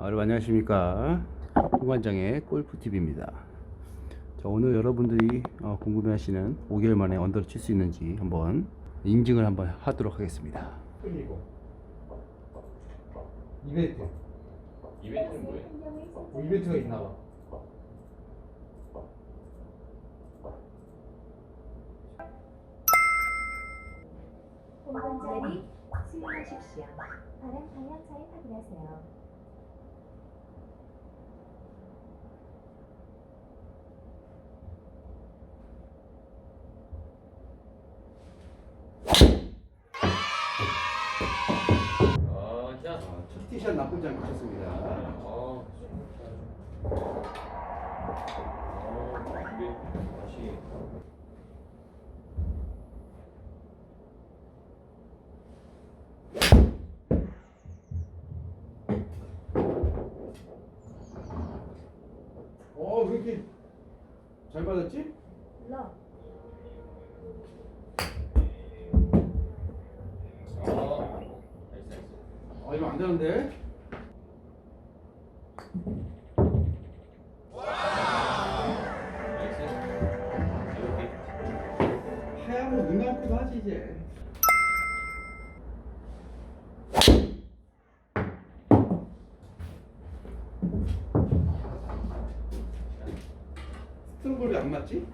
여러분 안녕하십니까 홍관장의 골프TV입니다 자, 오늘 여러분들이 어, 궁금해하시는 5개월 만에 언더를 칠 수 있는지 한번 인증을 한번 하도록 하겠습니다 이벤트 이벤트는 뭐예요? 뭐 이벤트가 있나봐 본관자리 수행하십시오. 바람 방향 잘 확인하세요. 첫 티샷 나쁘지 않게 쳤습니다 다시. 어, 왜 이렇게 잘 받았지? 나이스 나이스. 아, 이거 안 되는데? 하얀 거눈 감고도 하지, 이제. 스톤볼이 안 맞지?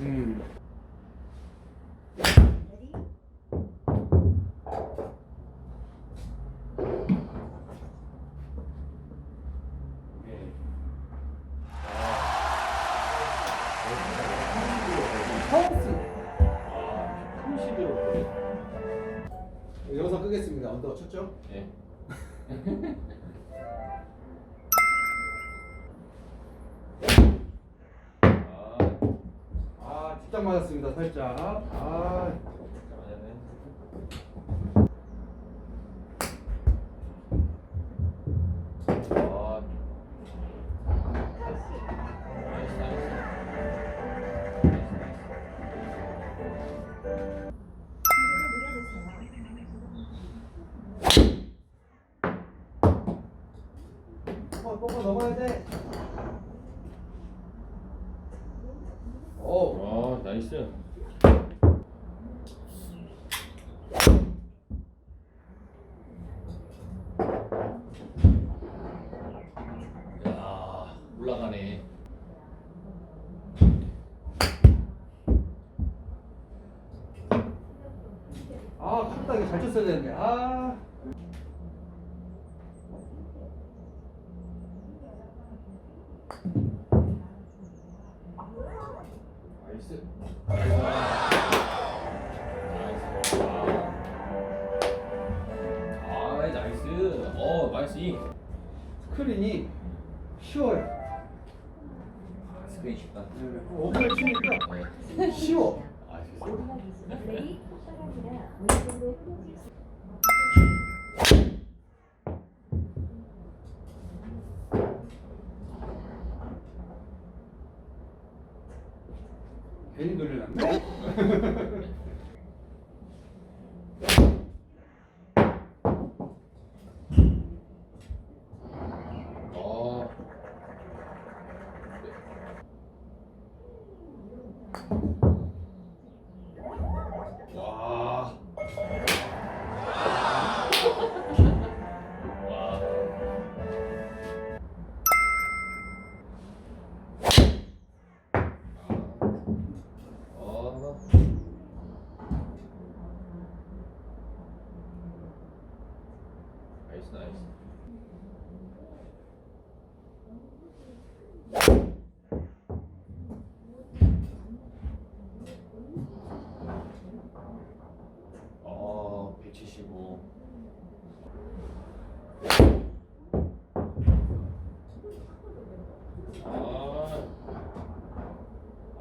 음. 쳤죠? 예. 아, 아, 뒷땅 맞았습니다. 살짝. 아, 어, 뽀뽀 넘어야 돼. 오. 아, 나이스. 야, 올라가네. 아, 컵딱이 잘 쳤어야 되는데. 아. 나이스. 스크린이 쉬워요. 아, 스크린 쉽다. 오버를 치니까 쉬워. 아. 레디 빨간이라 왼쪽으로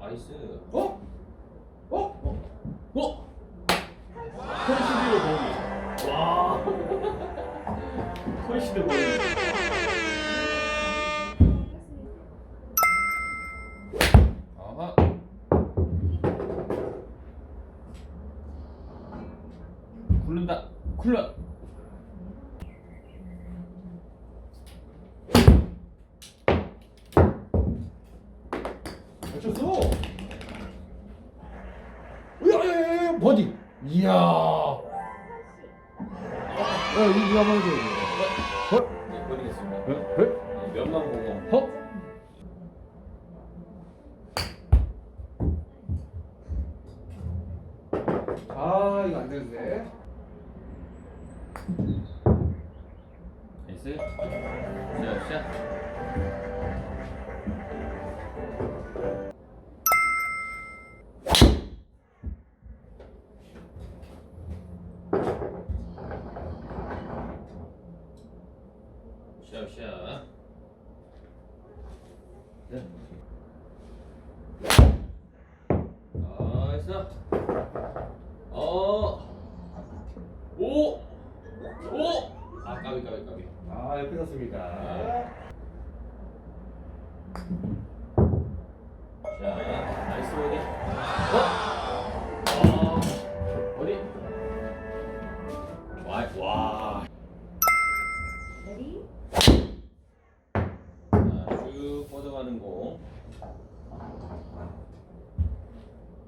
나이스. 어? 쳤어. 으야, 버디. 이야. 어, 이거 한번 해줘. 헐, 네, 버리겠습니다. 헐, 헐, 네, 면만 보고. 헉. 아, 이거 안 되는데. 나이스. 자, 자. 오. 오. 아, 까비, 까비, 까비. 아, 옆에 섰습니다. 자, 나이스 어디? 어? 어? 어디? 와, 와. 레디 자, 쭉 뻗어가는 공.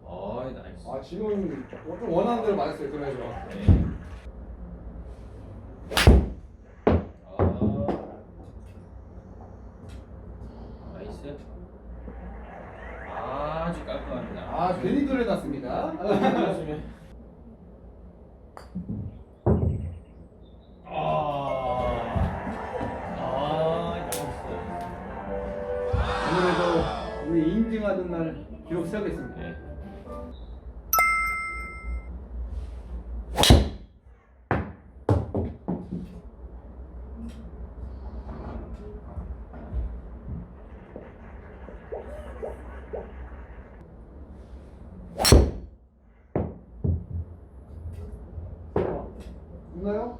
어이, 나이스. 아, 지금 좀 원하는 대로 맞았어요, 그래서. 네. 아. 나이스. 아주 깔끔합니다. 아, 괜히. 그렇습니다. 아, 아, 나이스. 오늘도 우리 인증하는 날 기록 세우겠습니다. 네. 있나요?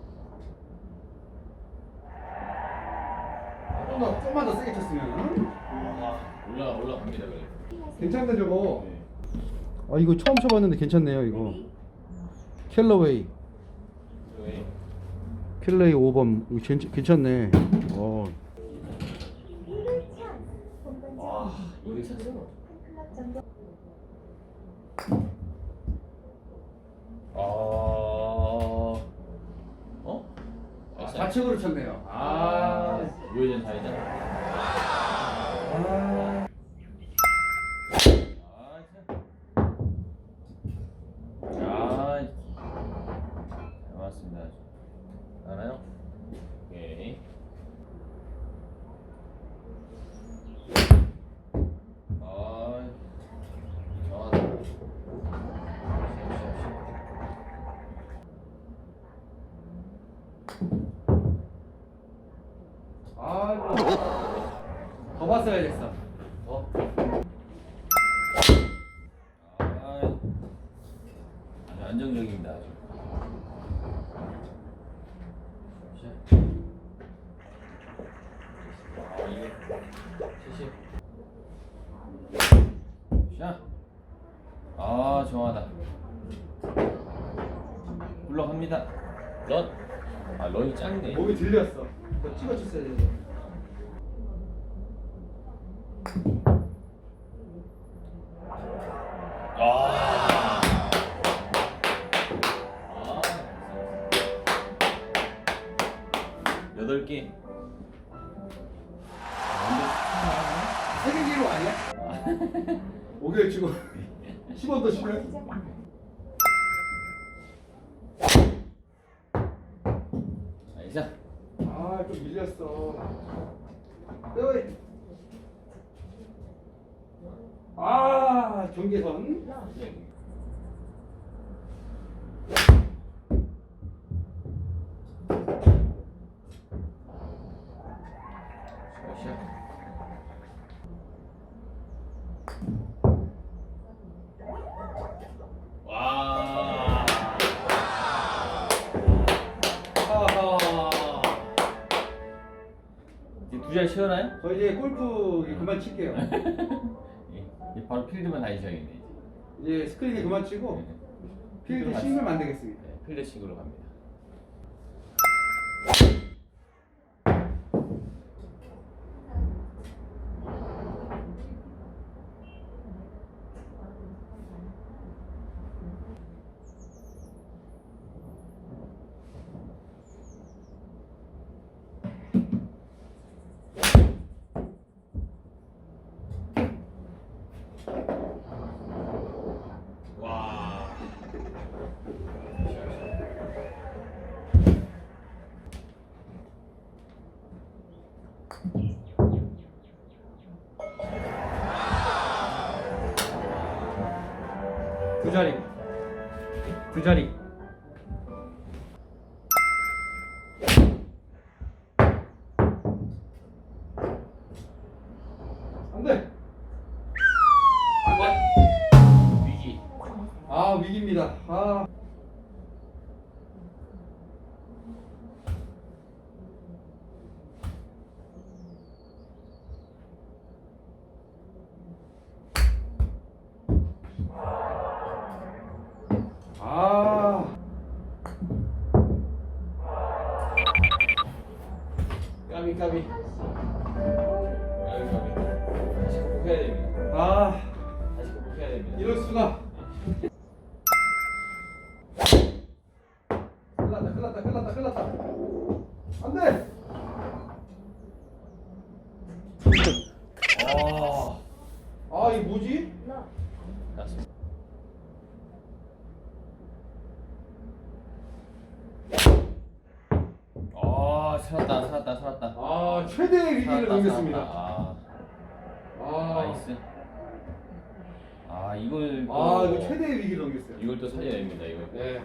좀 더, 좀만 더 세게 쳤으면. 아, 올라 올라갑니다 그래. 괜찮네, 저거. 네. 아, 이거 처음 쳐봤는데 괜찮네요, 이거. 켈러웨이. 왜? 켈러웨이 5번. 이거 괜- 괜찮네. 어. 아, 어? 아, 좌측으로 쳤네요. 아. 우회전 사이다. 아. 아, 잘 맞습니다. 알아요? 오케이. 아, 좋았다. 아, 더 봤어야겠어. 어? 아, 아주 안정적입니다. 아주. 자. 아, 이게 70. 자. 아, 좋아하다. 굴러갑니다. 런. 아, 런이 작네. 몸이 들렸어. 더 찍어 쳤어야 되는데. 아. 아. 여덟 개. 세개 기로 아니야? 5개를 치고 10원 더 치면? 시작 아니자. 아, 좀 밀렸어. 빼워이. 아, 경계선. 시작. 와. 아하. 이제 두잘 치워나요? 저 이제 골프 그만 칠게요. 바로 필드만 다니셔야겠네. 이제 스크린에 그만 치고 이제. 필드 싱글 만들겠습니다. 네, 필드 식으로 갑니다. 두 자리. 두 자리. 큰일 났다, 큰일 났다, 큰일 났다, 큰일 났다. 안 돼! 아. 아, 이 뭐지? 아, 살았다, 살았다, 살았다. 아, 최대의 위기를 살았다, 넘겼습니다. 아, 아, 나이스. 아, 이걸 또 아, 이거 최대의 위기를 넘겼어요. 이걸 또 살려야 됩니다, 이걸. 네.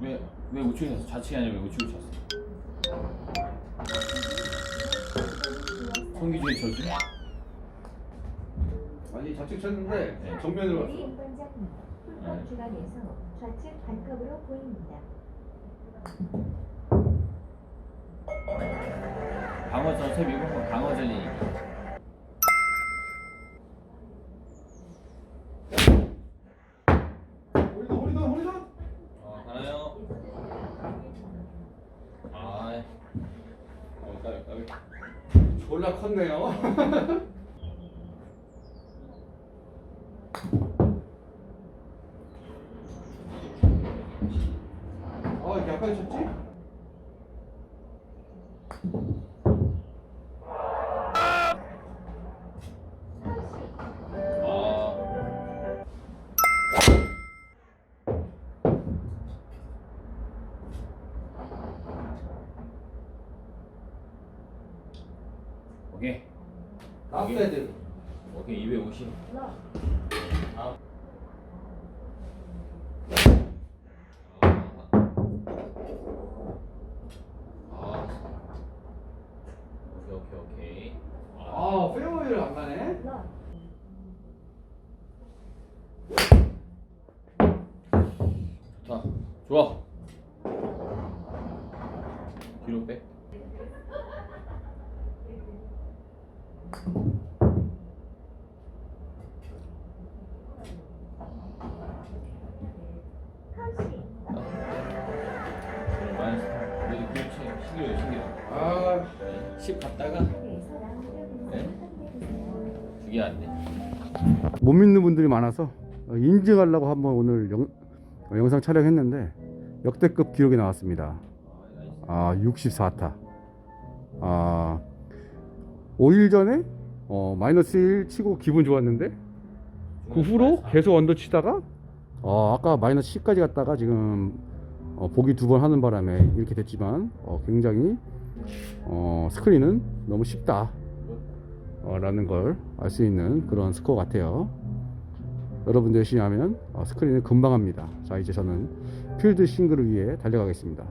왜, 왜 우측에 쳤어? 좌측이 아니라 왜 우측에 쳤어? 송기주의 저주? 아니, 좌측 쳤는데 네. 정면으로. 운반장님 네. 풀컵 주간에서 좌측 반컵으로 보입니다. 방어전 새 미국 건 방어전이니까. 호리돈, 호리돈, 호리돈! 어, 가나요? 아, 어, 까비, 까비. 졸라 컸네요. 납세드. 오케이, 250. 러 아. 아. 오케이, 오케이, 오케이. 아, 페어웨이를 안 가네? 러 좋다. 좋아. 뒤로 빼. 컷시 마이너스. 그래도 그렇지. 신기해요, 신기해. 아, 10 갔다가 네. 그게 안 돼. 못 믿는 분들이 많아서 어, 인증하려고 한번 오늘 영, 어, 영상 촬영했는데 역대급 기록이 나왔습니다. 아. 아, 64타. 아, 5일 전에 어, 마이너스 1 치고 기분 좋았는데 그 후로 계속 언더 치다가 어, 아까 마이너스 10까지 갔다가 지금 어, 보기 두 번 하는 바람에 이렇게 됐지만 어, 굉장히 어, 스크린은 너무 쉽다. 어, 라는 걸 알 수 있는 그런 스코어 같아요. 여러분들 열심히 하면 어, 스크린은 금방 합니다. 자 이제 저는 필드 싱글을 위해 달려가겠습니다